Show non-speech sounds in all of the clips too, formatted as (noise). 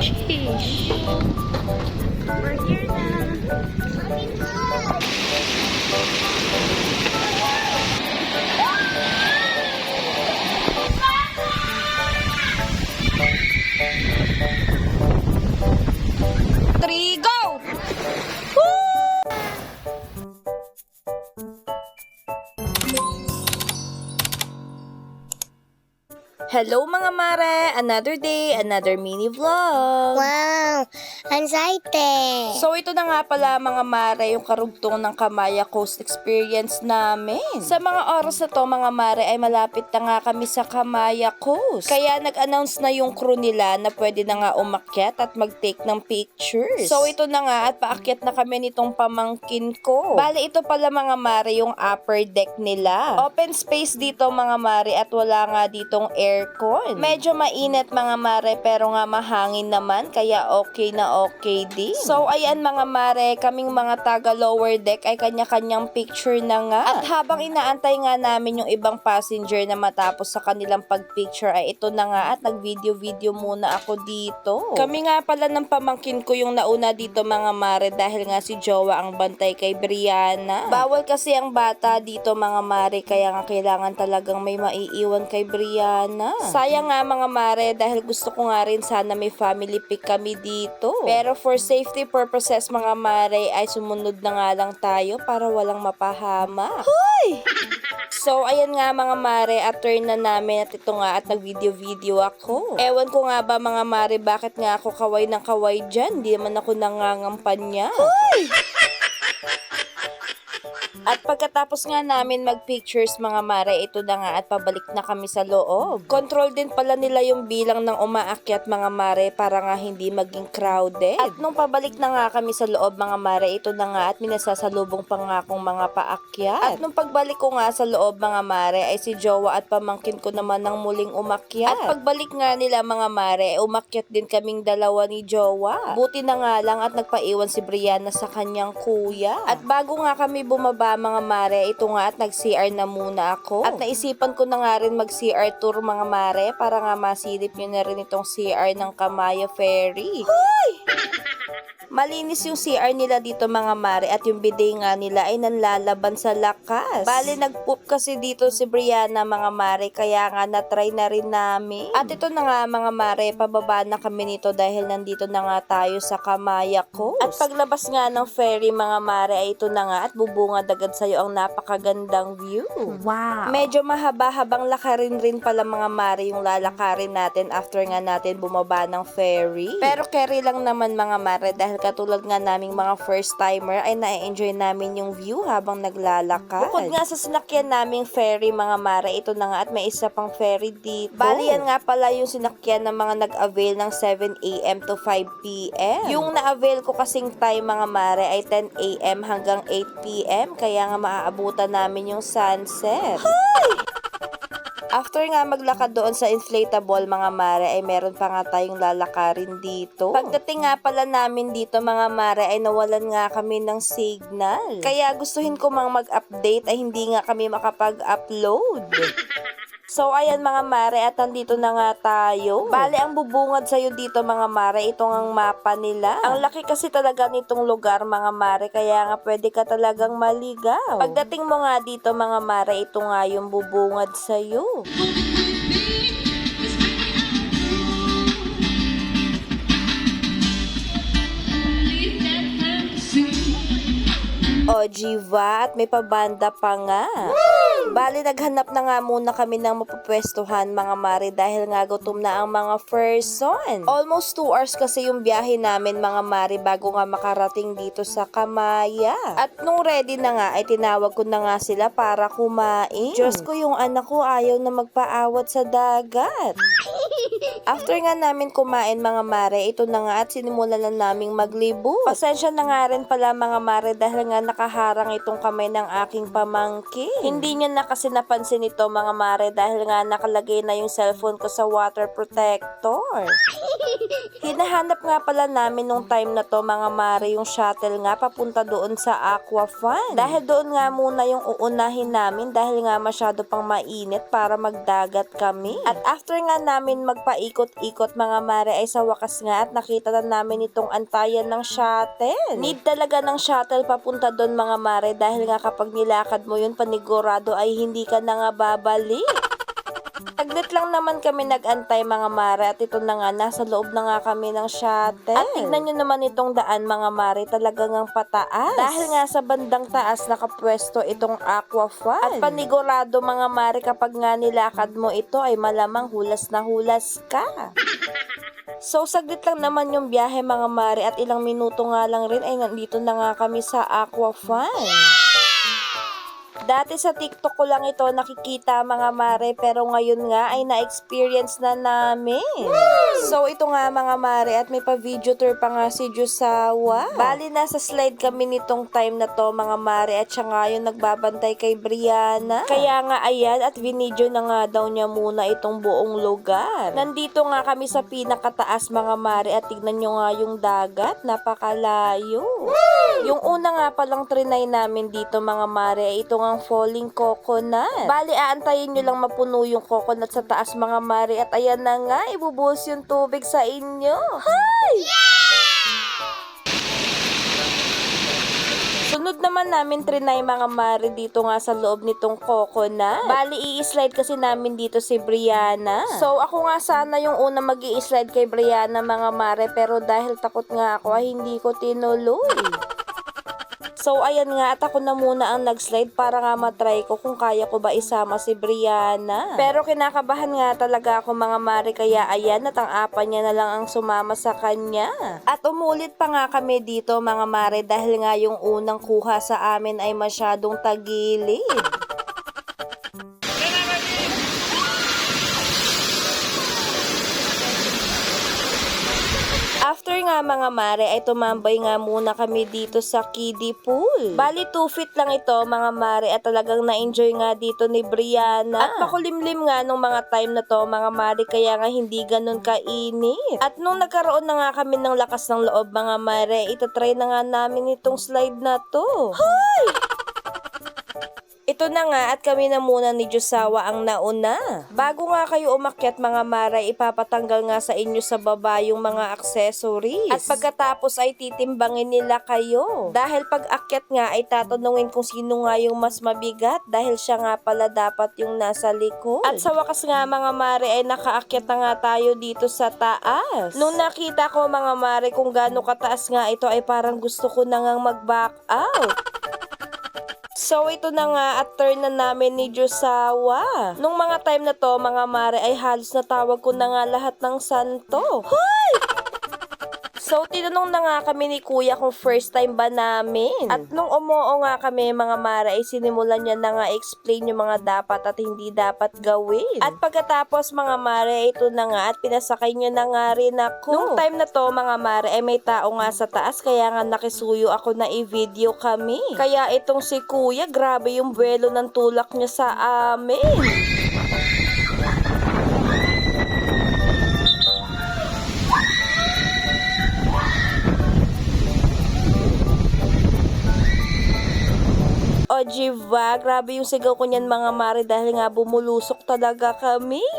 Fish. We're here now. Hello mga mare! Another day, another mini vlog! Wow! Anxiety! So ito na nga pala mga mare yung karugtong ng Kamaya Coast experience namin. Sa mga oras na to mga mare ay malapit na nga kami sa Kamaya Coast. Kaya nag-announce na yung crew nila na pwede na nga umakyat at mag-take ng pictures. So ito na nga at paakyat na kami nitong pamangkin ko. Bale ito pala mga mare yung upper deck nila. Open space dito mga mare at wala nga ditong aircon. Medyo mainit mga mare pero nga mahangin naman kaya okay na okay din. So ayan mga mare, kaming mga taga lower deck ay kanya-kanyang picture na nga. At habang inaantay nga namin yung ibang passenger na matapos sa kanilang pagpicture ay ito na nga at nag-video-video muna ako dito. Kami nga pala ng pamangkin ko yung nauna dito mga mare dahil nga si Jowa ang bantay kay Brianna. Bawal kasi ang bata dito mga mare kaya nga kailangan talagang may maiiwan kay Brianna. Sayang nga mga mare dahil gusto ko nga rin sana may family pic kami dito. Pero for safety purposes mga mare ay sumunod na nga lang tayo para walang mapahama. Hoy! So, ayan nga mga mare, at turn na namin at ito nga at nag-video-video ako. Ewan ko nga ba mga mare, bakit nga ako kaway ng kaway dyan? Di naman ako nangangampanya. Hoy! At pagkatapos nga namin mag-pictures mga mare, ito na nga at pabalik na kami sa loob. Control din pala nila yung bilang ng umaakyat mga mare para nga hindi maging crowded. At nung pabalik na nga kami sa loob mga mare, ito na nga at minasasalubong pa nga akong mga paakyat. At nung pagbalik ko nga sa loob mga mare, ay si Jowa at pamangkin ko naman ng muling umakyat. At pagbalik nga nila mga mare, umakyat din kaming dalawa ni Jowa. Buti na nga lang at nagpaiwan si Brianna sa kanyang kuya. At bago nga kami bumaba mga mare, ito nga at nag-CR na muna ako. At naisipan ko na nga rin mag-CR tour mga mare para nga masilip nyo na rin itong CR ng Kamaya Ferry. Hoy! Malinis yung CR nila dito mga mare at yung bidet nga nila ay nanlalaban sa lakas. Bale, nagpoop kasi dito si Brianna mga mare kaya nga na-try na rin namin. At ito na nga mga mare, pababa na kami nito dahil nandito na nga tayo sa Kamaya Coast. At paglabas nga ng ferry mga mare ay ito na nga at bubungad agad sa'yo ang napakagandang view. Wow! Medyo mahaba-habang lakarin rin pala mga mare yung lalakarin natin after nga natin bumaba ng ferry. Pero carry lang naman mga mare dahil katulad nga naming mga first timer ay na-enjoy namin yung view habang naglalakad. Bukod nga sa sinakyan naming ferry mga mare, ito na nga at may isa pang ferry dito. Bali yan nga pala yung sinakyan ng mga nag-avail ng 7am to 5pm. Yung na-avail ko kasing time mga mare ay 10am hanggang 8pm kaya nga maaabutan namin yung sunset. After nga maglakad doon sa inflatable mga mare ay meron pa nga tayong lalakarin dito. Pagdating nga pala namin dito mga mare ay nawalan nga kami ng signal. Kaya gustuhin ko mang mag-update ay hindi nga kami makapag-upload. (laughs) So, ayan mga mare, at nandito na nga tayo. Bale, ang bubungad sa'yo dito mga mare, itong ang mapa nila. Ang laki kasi talaga nitong lugar mga mare, kaya nga pwede ka talagang maligaw. Pagdating mo nga dito mga mare, ito nga yung bubungad sa'yo. Jiva, at may pabanda pa nga. Bali, naghanap na nga muna kami ng mapapwestuhan mga mare dahil nga gutom na ang mga person. Almost 2 hours kasi yung biyahe namin mga mare bago nga makarating dito sa Kamaya. At nung ready na nga ay tinawag ko na nga sila para kumain. Diyos ko yung anak ko ayaw na magpaawat sa dagat. (laughs) After nga namin kumain mga mare, ito na nga at sinimulan na naming maglibo. Pasensya na nga rin pala mga mare dahil nga nakaharang itong kamay ng aking pamangkin. Hindi niya na kasi napansin ito mga mare dahil nga nakalagay na yung cellphone ko sa water protector. (laughs) Hinahanap nga pala namin nung time na to mga mare yung shuttle nga papunta doon sa Aqua Fun. Dahil doon nga muna yung uunahin namin dahil nga masyado pang mainit para magdagat kami. At after nga namin magpaikot-ikot mga mare ay sa wakas nga at nakita na namin itong antayan ng shuttle. Need talaga ng shuttle papunta doon mga mare dahil nga kapag nilakad mo yun panigurado ay hindi ka na nga babalik. Saglit lang naman kami nag-antay mga mare at ito na nga, nasa loob na nga kami ng shuttle. At tignan nyo naman itong daan mga mare, talagang ang pataas. Dahil nga sa bandang taas nakapwesto itong aqua fun. At panigurado mga mare kapag nga nilakad mo ito ay malamang hulas na hulas ka. (laughs) So, saglit lang naman yung biyahe mga mare at ilang minuto nga lang rin ay nandito na nga kami sa Aqua Fun. Dati sa TikTok ko lang ito nakikita mga mare pero ngayon nga ay na-experience na namin. So ito nga mga mare at may pa-video tour pa nga si Jusawa. Bali nasa slide kami nitong time na to mga mare at siya nga yung nagbabantay kay Brianna. Kaya nga ayan at vinidyo na nga daw niya muna itong buong lugar. Nandito nga kami sa pinakataas mga mare at tignan nyo nga yung dagat. Napakalayo. Yung una nga palang trinay namin dito mga mare ay ito nga falling coconut. Bali, aantayin nyo lang mapuno yung coconut sa taas mga mare at ayan na nga, ibubuhos yung tubig sa inyo. Hi! Sunod naman namin trinay mga mare dito nga sa loob nitong coconut. Bali, i-slide kasi namin dito si Brianna. So, ako nga sana yung una mag slide kay Brianna mga mare pero dahil takot nga ako ay hindi ko tinuloy. So, ayan nga, at ako na muna ang nag-slide para nga matry ko kung kaya ko ba isama si Brianna. Pero kinakabahan nga talaga ako mga mare, kaya ayan, at ang apa niya na lang ang sumama sa kanya. At umulit pa nga kami dito mga mare dahil nga yung unang kuha sa amin ay masyadong tagilid. Mga mare ay tumambay nga muna kami dito sa kiddie pool. Bali 2 feet lang ito mga mare at talagang na-enjoy nga dito ni Brianna. At makulimlim nga nung mga time na to mga mare kaya nga hindi ganun kainit. At nung nagkaroon na nga kami ng lakas ng loob mga mare, itatry na nga namin itong slide na to. Hoy! Ito na nga at kami na muna ni Josawa ang nauna. Bago nga kayo umakyat mga maray, ipapatanggal nga sa inyo sa baba yung mga accessories. At pagkatapos ay titimbangin nila kayo. Dahil pag akyat nga ay tatanungin kung sino nga yung mas mabigat dahil siya nga pala dapat yung nasa likod. At sa wakas nga mga mare ay nakaakyat na nga tayo dito sa taas. Nung nakita ko mga mare kung gaano kataas nga ito ay parang gusto ko na ngang mag-back out. So, ito na nga at turn na namin ni Josawa. Nung mga time na to, mga mare, ay halos natawag ko na nga lahat ng santo. Hoy! So, tinanong na nga kami ni Kuya kung first time ba namin. At nung umuo nga kami mga mara, ay sinimulan niya na nga explain yung mga dapat at hindi dapat gawin. At pagkatapos mga mara, ito na nga at pinasakay niya na nga rin ako. Nung time na to mga mara, ay may tao nga sa taas kaya nga nakisuyo ako na i-video kami. Kaya itong si Kuya, grabe yung buwelo ng tulak niya sa amin. Jiva, grabe yung sigaw ko niyan mga mare dahil nga bumulusok talaga kami. (laughs)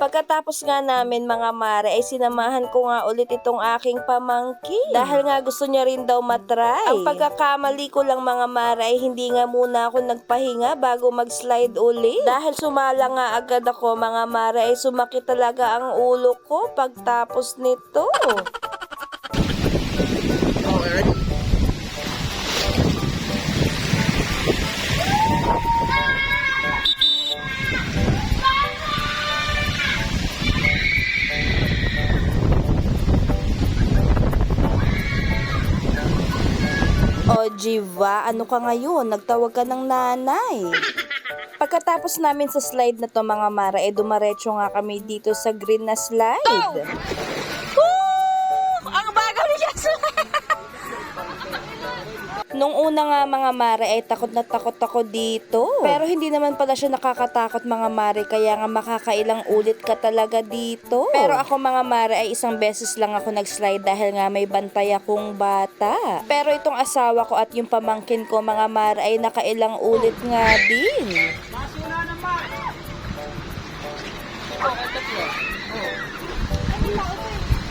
Pagkatapos nga namin mga mare ay sinamahan ko nga ulit itong aking pamangkin. Dahil nga gusto niya rin daw matry. Ang pagkakamali ko lang mga mare ay hindi nga muna ako nagpahinga bago mag-slide ulit. Dahil sumala nga agad ako mga mare ay sumakit talaga ang ulo ko pagtapos nito. (laughs) O, Jiva, ano ka ngayon? Nagtawag ka ng nanay. Pagkatapos namin sa slide na to mga mara, eh dumaretso nga kami dito sa green na slide. Woo! Nung una nga mga mare ay takot na takot ako dito. Pero hindi naman pala siya nakakatakot mga mare kaya nga makakailang ulit ka talaga dito. Pero ako mga mare ay isang beses lang ako nag-slide dahil nga may bantay akong bata. Pero itong asawa ko at yung pamangkin ko mga mare ay nakailang ulit nga din.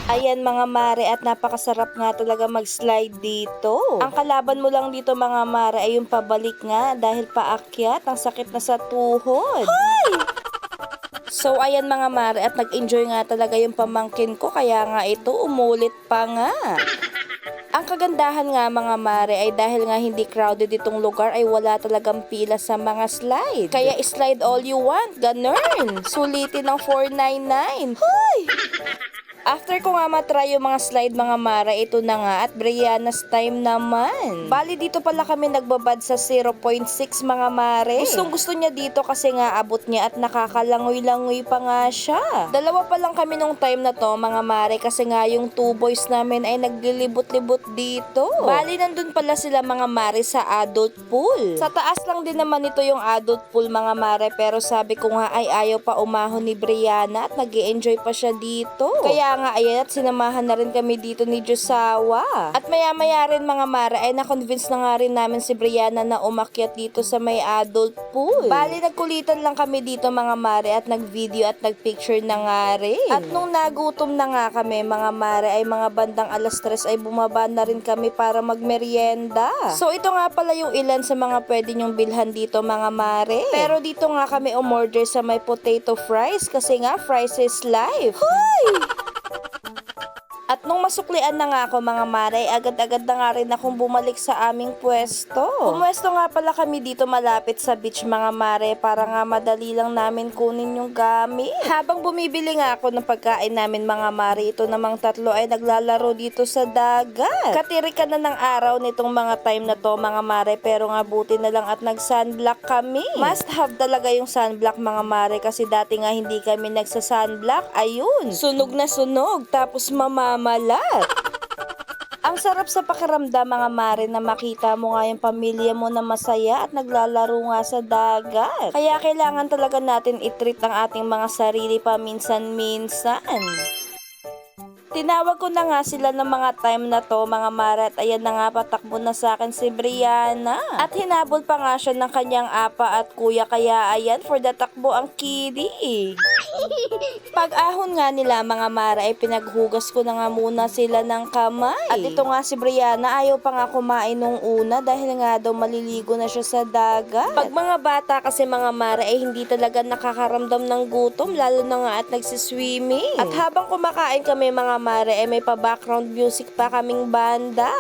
Ayan mga mare at napakasarap nga talaga mag-slide dito. Ang kalaban mo lang dito mga mare ay yung pabalik nga dahil paakyat ang sakit na sa tuhod. So ayan mga mare at nag-enjoy nga talaga yung pamangkin ko kaya nga ito umulit pa nga. Ang kagandahan nga mga mare ay dahil nga hindi crowded itong lugar ay wala talagang pila sa mga slide. Kaya slide all you want, ganun. Sulitin ng 499. Hoy! After ko nga matry yung mga slide mga Mara, ito na nga at Brianna's time naman. Bali dito pala kami nagbabad sa 0.6 mga Mare. Gustong gusto niya dito kasi nga abot niya at nakakalangoy-langoy pa nga siya. Dalawa pa lang kami nung time na to mga Mare kasi nga yung two boys namin ay naglilibot-libot dito. Bali nandun pala sila mga Mare sa adult pool. Sa taas lang din naman ito yung adult pool mga Mare pero sabi ko nga ay ayaw pa umahon ni Brianna at nag enjoy pa siya dito. Kaya nga ayan at sinamahan na rin kami dito ni Josawa. At maya maya rin mga Mare ay na-convince na nga rin namin si Brianna na umakyat dito sa may adult pool. Bali nagkulitan lang kami dito mga Mare at nag-video at nag-picture na nga rin. At nung nagutom na nga kami mga Mare ay mga bandang alas 3 ay bumaba na rin kami para magmerienda. So ito nga pala yung ilan sa mga pwede nyong bilhan dito mga Mare. Pero dito nga kami umorder sa may potato fries kasi nga fries is life. Hoy! (laughs) At nung masuklian na nga ako mga mare, agad-agad na nga rin akong bumalik sa aming pwesto. Pumwesto nga pala kami dito malapit sa beach mga mare para nga madali lang namin kunin yung gamit. Habang bumibili nga ako ng pagkain namin mga mare, ito namang tatlo ay naglalaro dito sa dagat. Katirikan na ng araw nitong mga time na to mga mare pero nga buti na lang at nag-sunblock kami. Must have talaga yung sunblock mga mare kasi dati nga hindi kami nagsa-sunblock. Ayun, sunog na sunog tapos mamamalat. Ang sarap sa pakiramdam mga mare na makita mo nga yung pamilya mo na masaya at naglalaro nga sa dagat. Kaya kailangan talaga natin itreat ang ating mga sarili paminsan-minsan. Tinawag ko na nga sila ng mga time na to, mga mare, at ayan na nga patakbo na sa akin si Brianna. At hinabol pa nga siya ng kanyang apa at kuya, kaya ayan, for the takbo ang kidi. (laughs) Pag ahon nga nila mga mara ay pinaghugas ko na nga muna sila ng kamay. At ito nga si Brianna ayaw pa nga kumain nung una dahil nga daw maliligo na siya sa dagat. Pag mga bata kasi mga mara ay hindi talaga nakakaramdam ng gutom lalo na nga at nagsiswimming. At habang kumakain kami mga mara ay may pa background music pa kaming banda.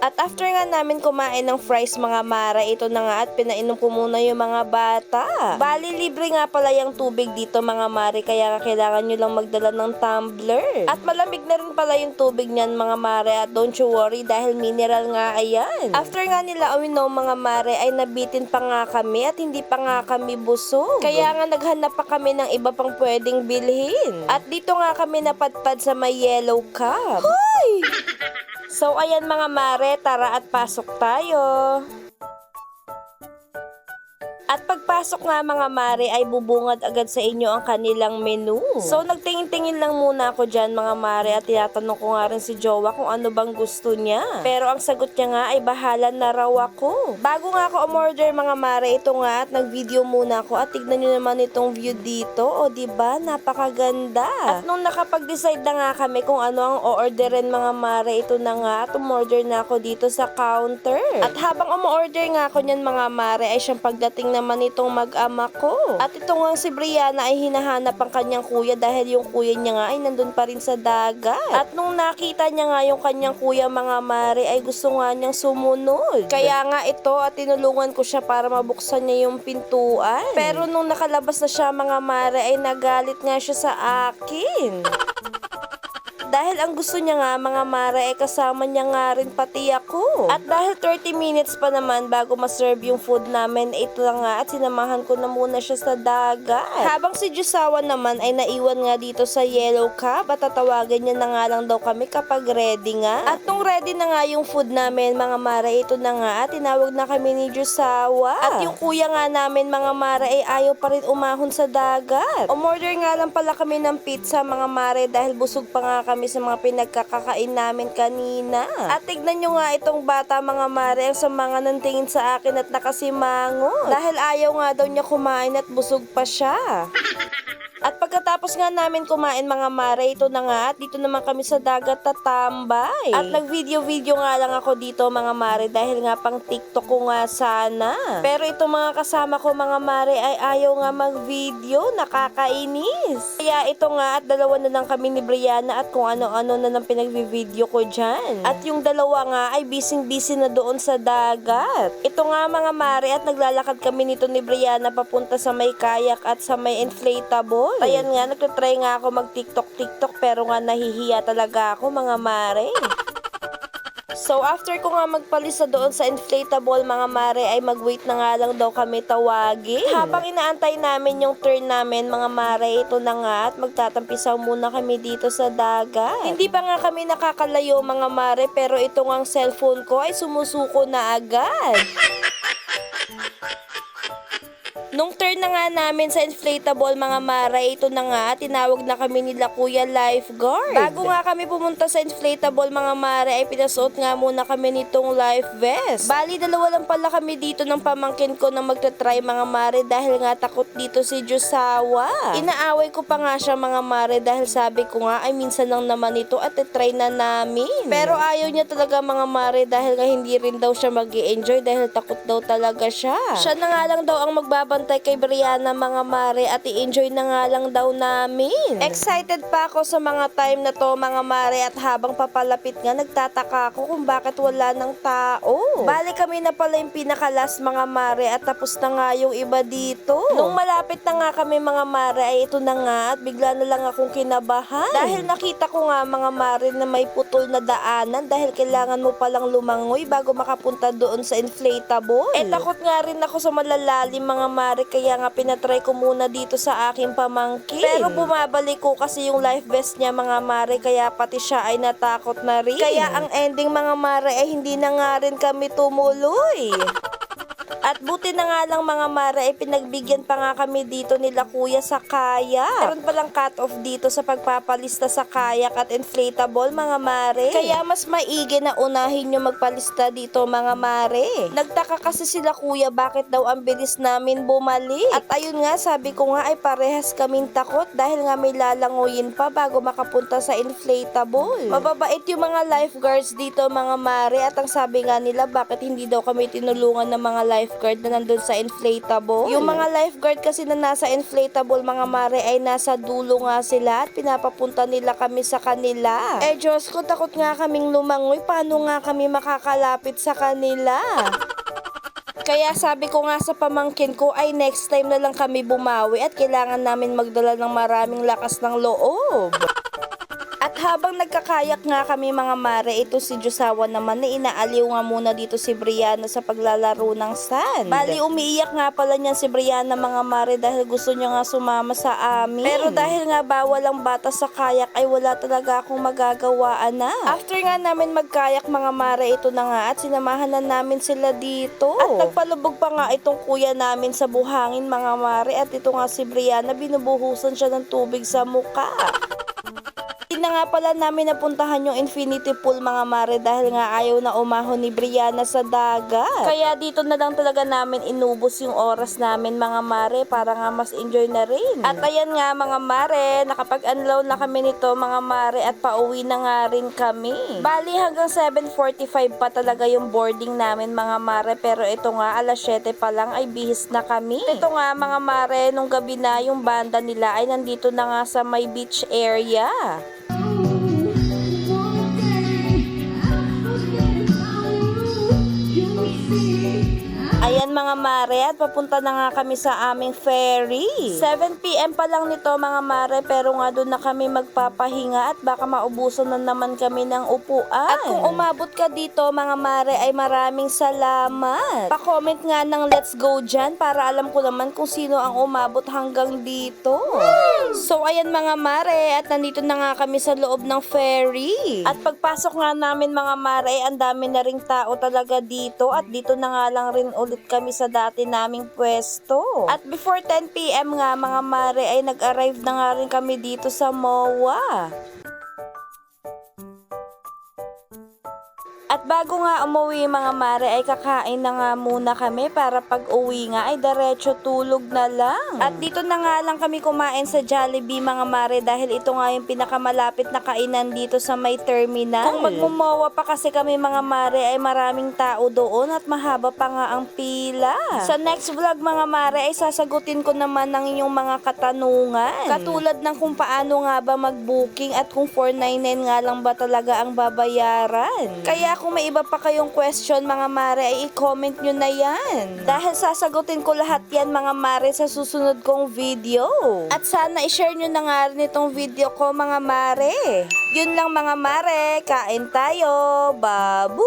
At after nga namin kumain ng fries mga mara, ito na nga at pinainom ko muna yung mga bata. Bali, libre nga pala yung tubig dito mga mare, kaya kailangan nyo lang magdala ng tumbler. At malamig na rin pala yung tubig niyan mga mare at don't you worry dahil mineral nga ayan. After nga nila uminom mga mare ay nabitin pa nga kami at hindi pa nga kami busog. Kaya nga naghanap pa kami ng iba pang pwedeng bilhin. At dito nga kami napadpad sa may yellow cup. Hoy! So ayan mga mare, tara at pasok tayo. At pagpasok nga mga mare ay bubungad agad sa inyo ang kanilang menu. So nagtingin-tingin lang muna ako dyan mga mare at tinatanong ko nga rin si Jowa kung ano bang gusto niya. Pero ang sagot niya nga ay bahala na raw ako. Bago nga ako umorder mga mare, ito nga at nag-video muna ako at tignan nyo naman itong view dito. O ba napakaganda. At nung nakapag-decide na nga kami kung ano ang o-orderin mga mare, ito na nga at umorder na ako dito sa counter. At habang umorder nga ako niyan mga mare ay siyang pagdating naman itong mag-ama ko. At ito nga si Brianna ay hinahanap ang kanyang kuya dahil yung kuya niya nga ay nandun pa rin sa dagat. At nung nakita niya nga yung kanyang kuya mga mare ay gusto nga niyang sumunod. Kaya nga ito at tinulungan ko siya para mabuksan niya yung pintuan. Pero nung nakalabas na siya mga mare ay nagalit nga siya sa akin. Dahil ang gusto niya nga mga mare ay kasama niya nga rin pati ako. At dahil 30 minutes pa naman bago ma-serve yung food namin, ito na nga at sinamahan ko na muna siya sa dagat. Habang si Jusawa naman ay naiwan nga dito sa Yellow Cab at tatawagan niya na nga lang daw kami kapag ready nga. At nung ready na nga yung food namin mga mare, ito na nga at tinawag na kami ni Jusawa. At yung kuya nga namin mga mare ay ayaw pa rin umahon sa dagat. Umorder nga lang pala kami ng pizza mga mare dahil busog pa nga kami sa mga pinagkakakain namin kanina. At tignan nyo nga itong bata mga mare ang sa mga nantingin sa akin at nakasimangot. Dahil ayaw nga daw niya kumain at busog pa siya. (laughs) At pagkatapos nga namin kumain mga mare, ito na nga at dito naman kami sa dagat tatambay. At nag-video-video nga lang ako dito mga mare dahil nga pang TikTok ko nga sana. Pero itong mga kasama ko mga mare ay ayaw nga mag-video, nakakainis. Kaya ito nga at dalawa na lang kami ni Brianna at kung ano-ano na lang pinag-video ko dyan. At yung dalawa nga ay busy-busy na doon sa dagat. Ito nga mga mare at naglalakad kami nito ni Brianna papunta sa may kayak at sa may inflatable. Ayan nga, nagtatry nga ako mag-tiktok-tiktok pero nga nahihiya talaga ako mga mare. So after ko nga magpalisa doon sa inflatable mga mare ay mag-wait na nga lang daw kami tawagin. Habang inaantay namin yung turn namin mga mare, ito na nga at magtatampisaw muna kami dito sa dagat. Hindi pa nga kami nakakalayo mga mare pero ito nga ang cellphone ko ay sumusuko na agad. Nung turn na nga namin sa inflatable mga mara, ito na nga, tinawag na kami nila Kuya Lifeguard. Bago nga kami pumunta sa inflatable mga mara, ay pinasuot nga muna kami nitong life vest. Bali, dalawa lang pala kami dito ng pamangkin ko na magta-try mga mare dahil nga takot dito si Jusawa. Inaaway ko pa nga siya mga mare dahil sabi ko nga ay minsan lang naman ito at try na namin. Pero ayaw niya talaga mga mare dahil nga hindi rin daw siya mag enjoy dahil takot daw talaga siya. Siya na nga lang daw ang magbabantay kay Brianna mga mare at i-enjoy na nga lang daw namin. Excited pa ako sa mga time na to mga mare at habang papalapit nga nagtataka ako kung bakit wala ng tao. Bali kami na pala yung pinakalas mga mare at tapos na nga yung iba dito. Nung malapit na nga kami mga mare ay ito na nga at bigla na lang akong kinabahan. Dahil nakita ko nga mga mare na may putol na daanan dahil kailangan mo palang lumangoy bago makapunta doon sa inflatable. Eh takot nga rin ako sa malalalim mga mare kaya nga pinatry ko muna dito sa aking pamangkin. Pero bumabalik ko kasi yung life vest niya mga mare kaya pati siya ay natakot na rin. Kaya ang ending mga mare ay hindi na nga rin kami tumuloy. At buti na nga lang mga Mara, eh, pinagbigyan pa nga kami dito nila kuya sa kayak. Meron palang cut-off dito sa pagpapalista sa kayak at inflatable mga Mare. Kaya mas maigi na unahin nyo magpalista dito mga Mare. Nagtaka kasi sila kuya bakit daw ang bilis namin bumalik. At ayun nga, sabi ko nga ay parehas kaming takot dahil nga may lalanguyin pa bago makapunta sa inflatable. Mababait yung mga lifeguards dito mga Mare at ang sabi nga nila bakit hindi daw kami tinulungan ng mga lifeguard na nandun sa inflatable. Yung mga lifeguard kasi na nasa inflatable mga mare ay nasa dulo nga sila at pinapapunta nila kami sa kanila. Eh Diyos ko, takot nga kaming lumangoy. Paano nga kami makakalapit sa kanila? Kaya sabi ko nga sa pamangkin ko ay next time na lang kami bumawi at kailangan namin magdala ng maraming lakas ng loob. At habang nagkakayak nga kami mga mare, ito si Josawa naman na inaaliw nga muna dito si Brianna sa paglalaro ng sand. Bali, umiiyak nga pala niyan si Brianna mga mare dahil gusto niya nga sumama sa amin. Pero dahil nga bawal ang bata sa kayak ay wala talaga akong magagawaan na. After nga namin magkayak mga mare, ito na nga at sinamahan na namin sila dito. At nagpalubog pa nga itong kuya namin sa buhangin mga mare at ito nga si Brianna binubuhusan siya ng tubig sa muka. Hindi na nga pala namin napuntahan yung infinity pool mga mare dahil nga ayaw na umahon ni Brianna sa dagat. Kaya dito na lang talaga namin inubos yung oras namin mga mare para nga mas enjoy na rin. At ayan nga mga mare, nakapag-unload na kami nito mga mare at pauwi na nga rin kami. Bali hanggang 7.45 pa talaga yung boarding namin mga mare pero ito nga alas 7 pa lang ay bihis na kami. Ito nga mga mare, nung gabi na yung banda nila ay nandito na nga sa may beach area. Mga mare at papunta na nga kami sa aming ferry. 7pm pa lang nito mga mare pero nga doon na kami magpapahinga at baka maubusan na naman kami ng upuan. At kung umabot ka dito mga mare ay maraming salamat. Pa-comment nga ng let's go dyan para alam ko naman kung sino ang umabot hanggang dito. So ayan mga mare at nandito na nga kami sa loob ng ferry. At pagpasok nga namin mga mare ang dami na ring tao talaga dito at dito na nga lang rin ulit kami sa dati naming pwesto. At before 10pm nga mga mare ay nag-arrive na nga rin kami dito sa MOA. At bago nga umuwi mga mare ay kakain na nga muna kami para pag uwi nga ay diretso tulog na lang. At dito na nga lang kami kumain sa Jollibee mga mare dahil ito nga yung pinakamalapit na kainan dito sa may terminal. Kung magmumowa pa kasi kami mga mare ay maraming tao doon at mahaba pa nga ang pila. Sa next vlog mga mare ay sasagutin ko naman ng inyong mga katanungan. Katulad ng kung paano nga ba mag-booking at kung 499 nga lang ba talaga ang babayaran. Kaya kung may iba pa kayong question mga mare ay i-comment nyo na yan. Dahil sasagutin ko lahat yan mga mare sa susunod kong video. At sana i-share nyo na nga rin itong video ko mga mare. Yun lang mga mare, kain tayo. Babu!